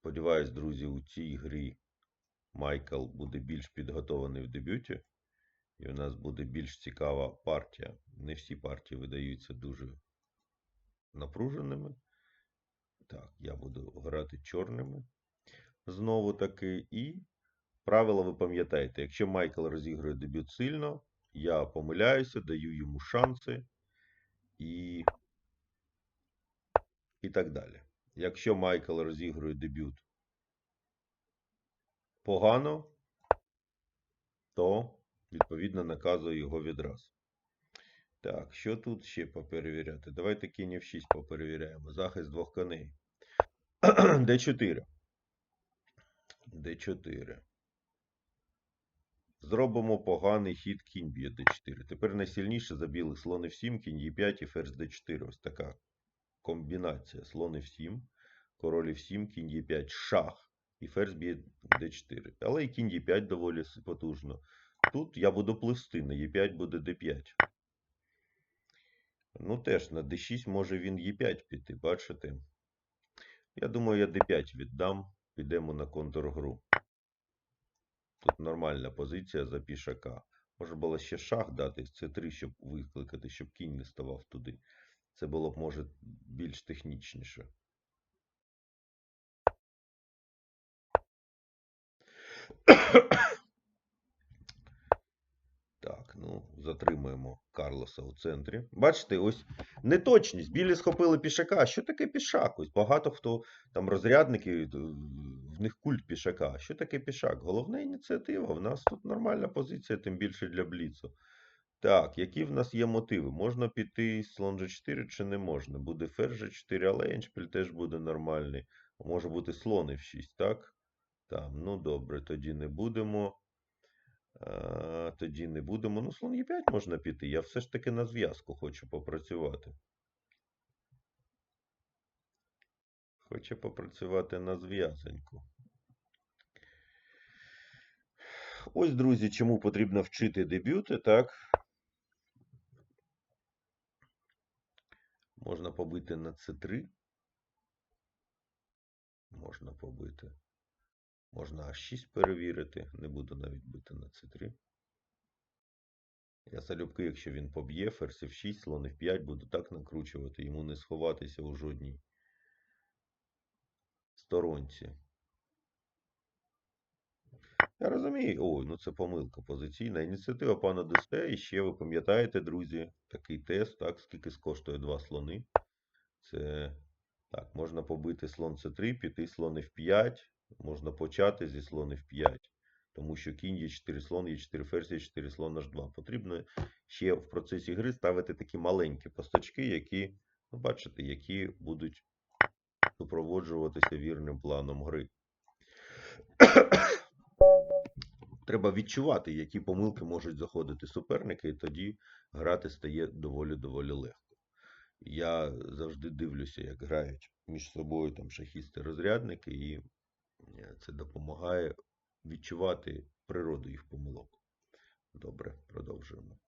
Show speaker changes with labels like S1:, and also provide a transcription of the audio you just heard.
S1: Сподіваюсь, друзі, у цій грі Майкл буде більш підготований в дебюті, і у нас буде більш цікава партія. Не всі партії видаються дуже напруженими. Так, я буду грати чорними. Знову таки. І правила ви пам'ятаєте. Якщо Майкл розігрує дебют сильно, я помиляюся, даю йому шанси і, і так далі. Якщо Майкл розігрує дебют погано, то відповідно наказую його відразу. Так, що тут ще поперевіряти? Давайте кінь 6 поперевіряємо. Захист двох коней. Д4. Д4. Зробимо поганий хід кінь б'є Д4. Тепер найсильніше за білих слон F7, кінь Е5 і ферзь Д4. Ось така комбінація. Слон F7, король F7, кінь Е5, шах. І ферзь б'є Д4. Але і кінь Е5 доволі потужно. Тут я буду плести, на Е5 буде Д5. Ну, теж на d6 може він Е5 піти, бачите? Я думаю, я d5 віддам, підемо на контргру. Тут нормальна позиція за пішака. Може було ще шах дати, С3, щоб викликати, щоб кінь не ставав туди. Це було б, може, більш технічніше. Так, ну, затримуємо Карлоса у центрі. Бачите, ось неточність. Білі схопили пішака. Що таке пішак? Ось багато хто там розрядники, в них культ пішака. Що таке пішак? Головна ініціатива. В нас тут нормальна позиція, тим більше для бліцу. Так, які в нас є мотиви? Можна піти слон G4 чи не можна? Буде ферзь G4, але еншпіль теж буде нормальний. Може бути слон F6, так? Там, ну добре, тоді не будемо. А, тоді не будемо. Ну, слон Е5 можна піти. Я все ж таки на зв'язку хочу попрацювати. Хочу попрацювати на зв'язаньку. Ось, друзі, чому потрібно вчити дебюти, так? Можна побити на С3. Можна побити. Можна H6 перевірити. Не буду навіть бити на С3. Я залюбки, якщо він поб'є, ферзь F6, слон F5, буду так накручувати, йому не сховатися у жодній сторонці. Я розумію. Ой, ну це помилка позиційна. Ініціатива пана Десе. І ще ви пам'ятаєте, друзі, такий тест, так, скільки коштує два слони. Це так, можна побити слон С3, піти слон F5. Можна почати зі слон F5. Тому що кінь є 4 слон, є 4 ферзь, є 4 слон H2. Потрібно ще в процесі гри ставити такі маленькі пасточки, які, ну, бачите, які будуть супроводжуватися вірним планом гри. Треба відчувати, які помилки можуть заходити суперники, і тоді грати стає доволі-доволі легко. Я завжди дивлюся, як грають між собою там шахісти-розрядники, і це допомагає відчувати природу їх помилок. Добре, продовжуємо.